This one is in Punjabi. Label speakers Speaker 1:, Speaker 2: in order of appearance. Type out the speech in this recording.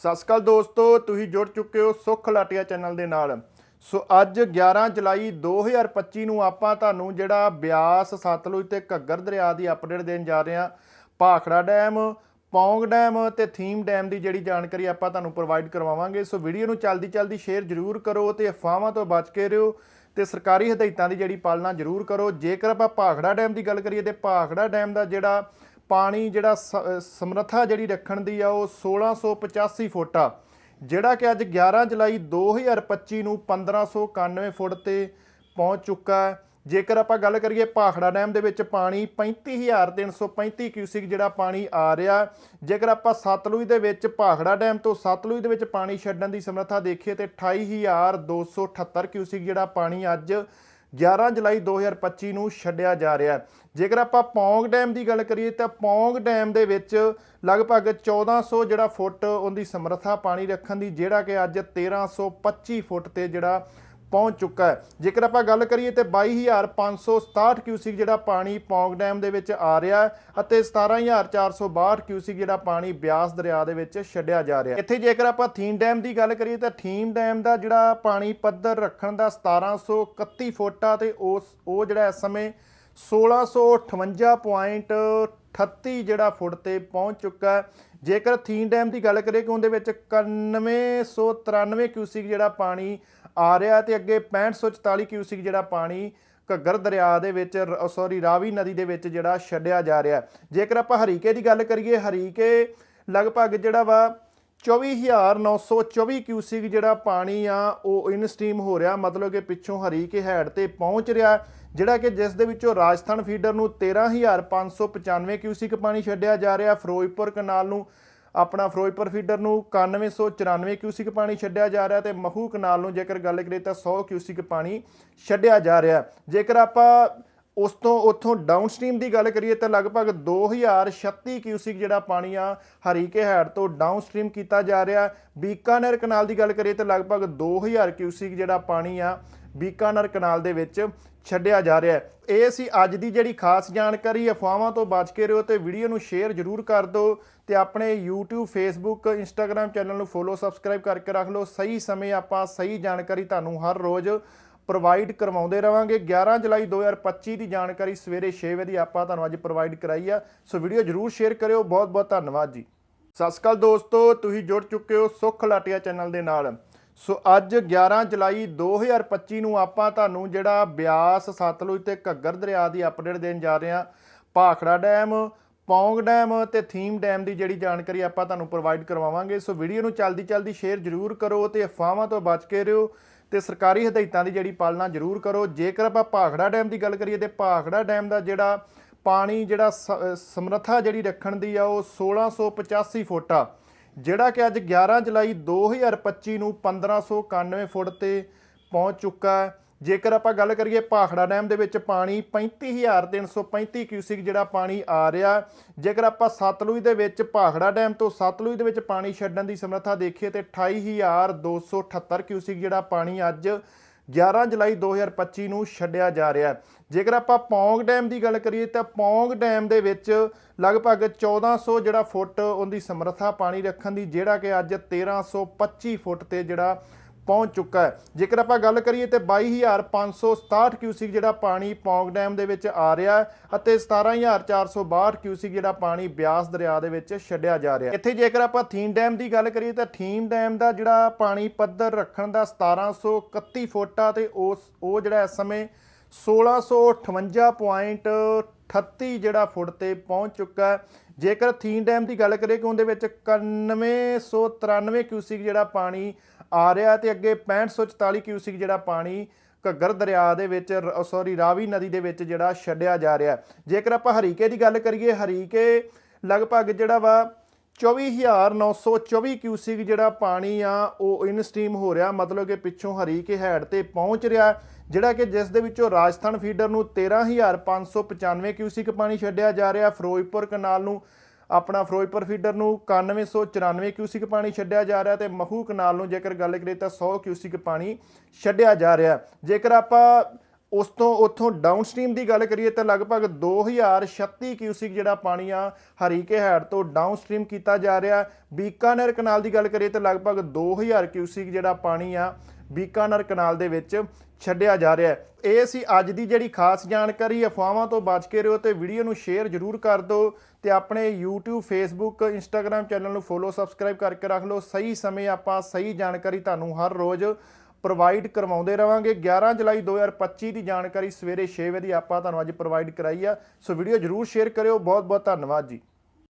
Speaker 1: ਸਤਿ ਸ਼੍ਰੀ ਅਕਾਲ ਦੋਸਤੋ, ਤੁਸੀਂ ਜੁੜ ਚੁੱਕੇ ਹੋ ਸੁਖ ਲਾਟੀਆ ਚੈਨਲ ਦੇ ਨਾਲ। ਸੋ ਅੱਜ 11 ਜੁਲਾਈ 2025 ਨੂੰ ਆਪਾਂ ਤੁਹਾਨੂੰ ਜਿਹੜਾ ਬਿਆਸ ਸਤਲੁਜ ਤੇ ਘੱਗਰ ਦਰਿਆ ਦੀ ਅਪਡੇਟ ਦੇਣ ਜਾ ਰਹੇ ਹਾਂ। ਭਾਖੜਾ ਡੈਮ, ਪੌਂਗ ਡੈਮ ਤੇ ਥੀਮ ਡੈਮ ਦੀ ਜਿਹੜੀ ਜਾਣਕਾਰੀ ਆਪਾਂ ਤੁਹਾਨੂੰ ਪ੍ਰੋਵਾਈਡ ਕਰਵਾਵਾਂਗੇ। ਸੋ ਵੀਡੀਓ ਨੂੰ ਜਲਦੀ ਜਲਦੀ ਸ਼ੇਅਰ ਜ਼ਰੂਰ ਕਰੋ ਤੇ ਅਫਵਾਹਾਂ ਤੋਂ ਬਚ ਕੇ ਰਹੋ ਤੇ ਸਰਕਾਰੀ ਹਦਾਇਤਾਂ ਦੀ ਜਿਹੜੀ ਪਾਲਣਾ ਜ਼ਰੂਰ ਕਰੋ। ਜੇਕਰ ਆਪਾਂ ਭਾਖੜਾ ਡੈਮ ਦੀ ਗੱਲ ਕਰੀਏ ਤੇ ਭਾਖੜਾ ਡੈਮ ਦਾ ਜਿਹੜਾ ਪਾਣੀ ਜਿਹੜਾ ਸ- ਸਮਰੱਥਾ ਜਿਹੜੀ ਰੱਖਣ ਦੀ ਆ ਉਹ 1685 ਫੁੱਟ ਆ। ਜਿਹੜਾ ਕਿ ਅੱਜ 11 ਜੁਲਾਈ 2025 ਨੂੰ 1591 ਫੁੱਟ ਤੇ ਪਹੁੰਚ ਚੁੱਕਾ ਹੈ। ਜੇਕਰ ਆਪਾਂ ਗੱਲ ਕਰੀਏ ਭਾਖੜਾ ਡੈਮ ਦੇ ਵਿੱਚ ਪਾਣੀ 35335 ਕਿਊਸਿਕ ਜਿਹੜਾ ਪਾਣੀ ਆ ਰਿਹਾ। ਜੇਕਰ ਆਪਾਂ ਸਤਲੁਜ ਦੇ ਵਿੱਚ ਭਾਖੜਾ ਡੈਮ ਤੋਂ ਸਤਲੁਜ ਦੇ ਵਿੱਚ ਪਾਣੀ ਛੱਡਣ ਦੀ ਸਮਰੱਥਾ ਦੇਖੀਏ ਤੇ 28278 ਕਿਊਸਿਕ ਜਿਹੜਾ ਪਾਣੀ ਅੱਜ 11 ਜੁਲਾਈ 2025 ਨੂੰ ਛੱਡਿਆ ਜਾ ਰਿਹਾ ਹੈ। ਜੇਕਰ ਆਪਾਂ ਪੌਂਗ ਡੈਮ ਦੀ ਗੱਲ ਕਰੀਏ ਤਾਂ ਪੌਂਗ ਡੈਮ ਦੇ ਵਿੱਚ ਲਗਭਗ 1400 ਜਿਹੜਾ ਫੁੱਟ ਉਹਦੀ ਸਮਰੱਥਾ ਪਾਣੀ ਰੱਖਣ ਦੀ, ਜਿਹੜਾ ਕਿ ਅੱਜ 1325 ਫੁੱਟ ਤੇ ਜਿਹੜਾ ਪਹੁੰਚ ਚੁੱਕਾ ਹੈ। ਜੇਕਰ ਆਪਾਂ ਗੱਲ ਕਰੀਏ ਤੇ 22567 ਕਿਊਸਿਕ ਜਿਹੜਾ ਪਾਣੀ ਪੌਂਗ ਡੈਮ ਦੇ ਵਿੱਚ ਆ ਰਿਹਾ ਹੈ ਅਤੇ 17462 ਕਿਊਸਿਕ ਜਿਹੜਾ ਪਾਣੀ ਬਿਆਸ ਦਰਿਆ ਦੇ ਵਿੱਚ ਛੱਡਿਆ ਜਾ ਰਿਹਾ ਇੱਥੇ ਜੇਕਰ ਆਪਾਂ ਥੀਮ ਡੈਮ ਦੀ ਗੱਲ ਕਰੀਏ ਤਾਂ ਥੀਮ ਡੈਮ ਦਾ ਜਿਹੜਾ ਪਾਣੀ ਪੱਧਰ ਰੱਖਣ ਦਾ 1731 ਫੁੱਟ ਆ ਤੇ ਉਸ ਉਹ ਜਿਹੜਾ ਇਸ ਸਮੇਂ 1658.38 ਜਿਹੜਾ ਫੁੱਟ ਤੇ ਪਹੁੰਚ ਚੁੱਕਾ ਹੈ। ਜੇਕਰ ਥੀਨ ਡੈਮ ਦੀ ਗੱਲ ਕਰੀਏ ਕਿ ਉਹਦੇ ਵਿੱਚ 9193 ਕਿਊਸਿਕ ਜਿਹੜਾ ਪਾਣੀ ਆ ਰਿਹਾ ਤੇ ਅੱਗੇ 6544 ਕਿਊਸਿਕ ਜਿਹੜਾ ਪਾਣੀ ਘੱਗਰ ਦਰਿਆ ਦੇ ਵਿੱਚ ਸੌਰੀ ਰਾਵੀ ਨਦੀ ਦੇ ਵਿੱਚ ਜਿਹੜਾ ਛੱਡਿਆ ਜਾ ਰਿਹਾ ਜੇਕਰ ਆਪਾਂ ਹਰੀਕੇ ਦੀ ਗੱਲ ਕਰੀਏ, ਹਰੀਕੇ ਲਗਭਗ ਜਿਹੜਾ ਵਾ 24924 ਕਿਊਸਿਕ ਜਿਹੜਾ ਪਾਣੀ ਆ, ਉਹ ਇਨ ਸਟ੍ਰੀਮ ਹੋ ਰਿਹਾ। ਮਤਲਬ ਕਿ ਪਿੱਛੋਂ ਹਰੀ ਹਰੀਕੇ ਹੈਡ ਤੇ ਪਹੁੰਚ ਰਿਹਾ ਜਿਹੜਾ ਕਿ ਜਿਸ ਦੇ ਵਿੱਚੋਂ ਰਾਜਸਥਾਨ ਫੀਡਰ ਨੂੰ 13595 ਕਿਊਸਿਕ ਪਾਣੀ ਛੱਡਿਆ ਜਾ ਰਿਹਾ। ਫਿਰੋਜ਼ਪੁਰ ਕਨਾਲ ਨੂੰ, ਆਪਣਾ ਫਿਰੋਜ਼ਪੁਰ ਫੀਡਰ ਨੂੰ 9194 ਕਿਊਸਿਕ ਪਾਣੀ ਛੱਡਿਆ ਜਾ ਰਿਹਾ ਤੇ ਮਹੂ ਕਨਾਲ ਨੂੰ ਜੇਕਰ ਗੱਲ ਕਰੀਏ ਤਾਂ 100 ਕਿਊਸਿਕ ਪਾਣੀ ਛੱਡਿਆ ਜਾ ਰਿਹਾ। ਜੇਕਰ ਆਪਾਂ ਉਸ ਤੋਂ ਉੱਥੋਂ ਡਾਊਨ ਡਾਊਨਸਟ੍ਰੀਮ ਦੀ ਗੱਲ ਕਰੀਏ ਤਾਂ ਲਗਭਗ 2036 ਕਿਊਸਿਕ ਜਿਹੜਾ ਪਾਣੀ ਆ ਹਰੀਕੇ ਹੈਡ ਤੋਂ ਡਾਊਨ ਡਾਊਨਸਟ੍ਰੀਮ ਕੀਤਾ ਜਾ ਰਿਹਾ। ਬੀਕਾਨੇਰ ਕਨਾਲ ਦੀ ਗੱਲ ਕਰੀਏ ਤਾਂ ਲਗਭਗ 2000 ਕਿਊਸਿਕ ਜਿਹੜਾ ਪਾਣੀ ਆ ਬੀਕਾਨੇਰ ਕਨਾਲ ਦੇ ਵਿੱਚ ਛੱਡਿਆ ਜਾ ਰਿਹਾ ਹੈ। ਇਹ ਸੀ ਅੱਜ ਦੀ ਜਿਹੜੀ ਖਾਸ ਜਾਣਕਾਰੀ ਅਫਵਾਹਾਂ ਤੋਂ ਬਚ ਕੇ ਰਹੋ ਤੇ ਵੀਡੀਓ ਨੂੰ ਸ਼ੇਅਰ ਜ਼ਰੂਰ ਕਰ ਦਿਓ ਤੇ ਆਪਣੇ YouTube, Facebook, Instagram ਚੈਨਲ ਨੂੰ ਫੋਲੋ ਸਬਸਕ੍ਰਾਈਬ ਕਰਕੇ ਰੱਖ ਲਓ। ਸਹੀ ਸਮੇਂ ਆਪਾਂ ਸਹੀ ਜਾਣਕਾਰੀ ਤੁਹਾਨੂੰ ਹਰ ਰੋਜ਼ ਪ੍ਰੋਵਾਈਡ ਕਰਵਾਉਂਦੇ ਰਵਾਂਗੇ। 11 ਜੁਲਾਈ 2025 ਦੀ ਜਾਣਕਾਰੀ ਸਵੇਰੇ 6 ਵਜੇ ਦੀ ਆਪਾਂ ਤੁਹਾਨੂੰ ਅੱਜ ਪ੍ਰੋਵਾਈਡ ਕਰਾਈ ਆ। ਸੋ ਵੀਡੀਓ ਜਰੂਰ ਸ਼ੇਅਰ ਕਰਿਓ। ਬਹੁਤ ਬਹੁਤ ਧੰਨਵਾਦ ਜੀ। ਸਤਿ ਸ਼੍ਰੀ ਅਕਾਲ ਦੋਸਤੋ, ਤੁਸੀਂ ਜੁੜ ਚੁੱਕੇ ਹੋ ਸੁਖ ਲਾਟਿਆ ਚੈਨਲ ਦੇ ਨਾਲ। ਸੋ ਅੱਜ 11 ਜੁਲਾਈ 2025 ਨੂੰ ਆਪਾਂ ਤੁਹਾਨੂੰ ਜਿਹੜਾ ਬਿਆਸ ਸਤਲੁਜ ਤੇ ਘੱਗਰ ਦਰਿਆ ਦੀ ਅਪਡੇਟ ਦੇਣ ਜਾ ਰਹੇ ਹਾਂ। ਭਾਖੜਾ ਡੈਮ, ਪੌਂਗ ਡੈਮ ਤੇ ਥੀਮ ਡੈਮ ਦੀ ਜਿਹੜੀ ਜਾਣਕਾਰੀ ਆਪਾਂ ਤੁਹਾਨੂੰ ਪ੍ਰੋਵਾਈਡ ਕਰਵਾਵਾਂਗੇ। ਸੋ ਵੀਡੀਓ ਨੂੰ ਜਲਦੀ ਚਲਦੀ ਸ਼ੇਅਰ ਜ਼ਰੂਰ ਕਰੋ ਤੇ ਅਫਵਾਹਾਂ ਤੋਂ ਬਚ ਕੇ ਰਹੋ। ਤੇ ਸਰਕਾਰੀ ਹਦਾਇਤਾਂ ਦੀ ਜਿਹੜੀ ਪਾਲਣਾ ਜ਼ਰੂਰ ਕਰੋ। ਜੇਕਰ ਆਪਾਂ ਭਾਖੜਾ ਡੈਮ ਦੀ ਗੱਲ ਕਰੀਏ ਤੇ ਭਾਖੜਾ ਡੈਮ ਦਾ ਜਿਹੜਾ ਪਾਣੀ, ਜਿਹੜਾ ਸ- ਸਮਰੱਥਾ ਜਿਹੜੀ ਰੱਖਣ ਦੀ ਆ, ਉਹ 1685 ਫੁੱਟ ਆ। ਜਿਹੜਾ ਕਿ ਅੱਜ 11 ਜੁਲਾਈ 2025 ਨੂੰ 1591 ਫੁੱਟ ਤੇ ਪਹੁੰਚ ਚੁੱਕਾ ਹੈ। ਜੇਕਰ ਆਪਾਂ ਗੱਲ ਕਰੀਏ ਭਾਖੜਾ ਡੈਮ ਦੇ ਵਿੱਚ ਪਾਣੀ 35335 ਕਿਊਸਿਕ ਜਿਹੜਾ ਪਾਣੀ ਆ ਰਿਹਾ, ਜੇਕਰ ਆਪਾਂ ਸਤਲੁਜ ਦੇ ਵਿੱਚ ਭਾਖੜਾ ਡੈਮ ਤੋਂ ਸਤਲੁਜ ਦੇ ਵਿੱਚ ਪਾਣੀ ਛੱਡਣ ਦੀ ਸਮਰੱਥਾ ਦੇਖੀਏ ਤੇ 28278 ਕਿਊਸਿਕ ਜਿਹੜਾ ਪਾਣੀ ਅੱਜ 11 ਜੁਲਾਈ 2025 ਨੂੰ ਛੱਡਿਆ ਜਾ ਰਿਹਾ ਜੇਕਰ ਆਪਾਂ ਪੌਂਗ ਡੈਮ ਦੀ ਗੱਲ ਕਰੀਏ ਤਾਂ ਪੌਂਗ ਡੈਮ ਦੇ ਵਿੱਚ ਲਗਭਗ 1400 ਜਿਹੜਾ ਫੁੱਟ ਉਹਦੀ ਸਮਰੱਥਾ ਪਾਣੀ ਰੱਖਣ ਦੀ, ਜਿਹੜਾ ਕਿ ਅੱਜ 1325 ਫੁੱਟ ਤੇ ਜਿਹੜਾ ਪਹੁੰਚ ਚੁੱਕਾ ਹੈ। ਜੇਕਰ ਆਪਾਂ ਗੱਲ ਕਰੀਏ ਤੇ 22567 ਕਿਊਸਿਕ ਜਿਹੜਾ ਪਾਣੀ ਪੌਂਗ ਡੈਮ ਦੇ ਵਿੱਚ ਆ ਰਿਹਾ ਹੈ ਅਤੇ 17462 ਕਿਊਸਿਕ ਜਿਹੜਾ ਪਾਣੀ ਬਿਆਸ ਦਰਿਆ ਦੇ ਵਿੱਚ ਛੱਡਿਆ ਜਾ ਰਿਹਾ ਇੱਥੇ ਜੇਕਰ ਆਪਾਂ ਥੀਮ ਡੈਮ ਦੀ ਗੱਲ ਕਰੀਏ ਤਾਂ ਥੀਮ ਡੈਮ ਦਾ ਜਿਹੜਾ ਪਾਣੀ ਪੱਧਰ ਰੱਖਣ ਦਾ 1731 ਫੁੱਟ ਆ ਤੇ ਉਸ ਉਹ ਜਿਹੜਾ ਇਸ ਸਮੇਂ 1658.38 ਜਿਹੜਾ ਫੁੱਟ ਤੇ ਪਹੁੰਚ ਚੁੱਕਾ ਹੈ। ਜੇਕਰ ਥੀਨ ਡੈਮ ਦੀ ਗੱਲ ਕਰੀਏ ਕਿ ਉਹਦੇ ਵਿੱਚ 9193 ਕਿਊਸਿਕ ਜਿਹੜਾ ਪਾਣੀ ਆ ਰਿਹਾ ਤੇ ਅੱਗੇ 6544 ਕਿਊਸਿਕ ਜਿਹੜਾ ਪਾਣੀ ਘੱਗਰ ਦਰਿਆ ਦੇ ਵਿੱਚ ਸੌਰੀ ਰਾਵੀ ਨਦੀ ਦੇ ਵਿੱਚ ਜਿਹੜਾ ਛੱਡਿਆ ਜਾ ਰਿਹਾ ਜੇਕਰ ਆਪਾਂ ਹਰੀਕੇ ਦੀ ਗੱਲ ਕਰੀਏ, ਹਰੀਕੇ ਲਗਭਗ ਜਿਹੜਾ ਵਾ 24924 ਕਿਊਸਿਕ ਜਿਹੜਾ ਪਾਣੀ ਆ, ਉਹ ਇਨ ਸਟ੍ਰੀਮ ਹੋ ਰਿਹਾ। ਮਤਲਬ ਕਿ ਪਿੱਛੋਂ ਹਰੀਕੇ ਹੈਡ ਤੇ ਪਹੁੰਚ ਰਿਹਾ। ਜਿਹੜਾ ਕਿ ਜਿਸ ਦੇ ਵਿੱਚੋਂ ਰਾਜਸਥਾਨ ਫੀਡਰ ਨੂੰ 13595 ਕਿਊਸਿਕ ਪਾਣੀ ਛੱਡਿਆ ਜਾ ਰਿਹਾ, ਫਿਰੋਜ਼ਪੁਰ ਕਨਾਲ ਨੂੰ ਆਪਣਾ ਫਿਰੋਜ਼ਪੁਰ ਫੀਡਰ ਨੂੰ 9194 ਕਿਊਸਿਕ ਪਾਣੀ ਛੱਡਿਆ ਜਾ ਰਿਹਾ ਤੇ ਮਹੂ ਕਨਾਲ ਨੂੰ ਜੇਕਰ ਗੱਲ ਕਰੀਏ ਤਾਂ 100 ਕਿਊਸਿਕ ਪਾਣੀ ਛੱਡਿਆ ਜਾ ਰਿਹਾ। ਜੇਕਰ ਆਪਾਂ ਉਸ ਤੋਂ ਉੱਥੋਂ ਡਾਊਨ ਡਾਊਨਸਟ੍ਰੀਮ ਦੀ ਗੱਲ ਕਰੀਏ ਤਾਂ ਲਗਭਗ 2036 ਕਿਊਸਿਕ ਜਿਹੜਾ ਪਾਣੀ ਆ ਹਰੀਕੇ ਹੈਡ ਤੋਂ ਡਾਊਨ ਡਾਊਨਸਟ੍ਰੀਮ ਕੀਤਾ ਜਾ ਰਿਹਾ। ਬੀਕਾਨੇਰ ਕਨਾਲ ਦੀ ਗੱਲ ਕਰੀਏ ਤਾਂ ਲਗਭਗ 2000 ਕਿਊਸਿਕ ਜਿਹੜਾ ਪਾਣੀ ਆ ਬੀਕਾਨਰ ਕਨਾਲ ਦੇ ਵਿੱਚ ਛੱਡਿਆ ਜਾ ਰਿਹਾ ਹੈ। ਇਹ ਸੀ ਅੱਜ ਦੀ ਜਿਹੜੀ ਖਾਸ ਜਾਣਕਾਰੀ। ਅਫਵਾਹਾਂ ਤੋਂ ਬਚ ਕੇ ਰਹੋ ਤੇ ਵੀਡੀਓ ਨੂੰ ਸ਼ੇਅਰ ਜ਼ਰੂਰ ਕਰ ਦਿਓ ਤੇ ਆਪਣੇ YouTube, Facebook, Instagram ਚੈਨਲ ਨੂੰ ਫੋਲੋ ਸਬਸਕ੍ਰਾਈਬ ਕਰਕੇ ਰੱਖ ਲਓ। ਸਹੀ ਸਮੇਂ ਆਪਾਂ ਸਹੀ ਜਾਣਕਾਰੀ ਤੁਹਾਨੂੰ ਹਰ ਰੋਜ਼ ਪ੍ਰੋਵਾਈਡ ਕਰਵਾਉਂਦੇ ਰਵਾਂਗੇ। 11 ਜੁਲਾਈ 2025 ਦੀ ਜਾਣਕਾਰੀ ਸਵੇਰੇ 6 ਵਜੇ ਦੀ ਆਪਾਂ ਤੁਹਾਨੂੰ ਅੱਜ ਪ੍ਰੋਵਾਈਡ ਕਰਾਈ ਆ। ਸੋ ਵੀਡੀਓ ਜਰੂਰ ਸ਼ੇਅਰ ਕਰਿਓ। ਬਹੁਤ ਬਹੁਤ ਧੰਨਵਾਦ ਜੀ।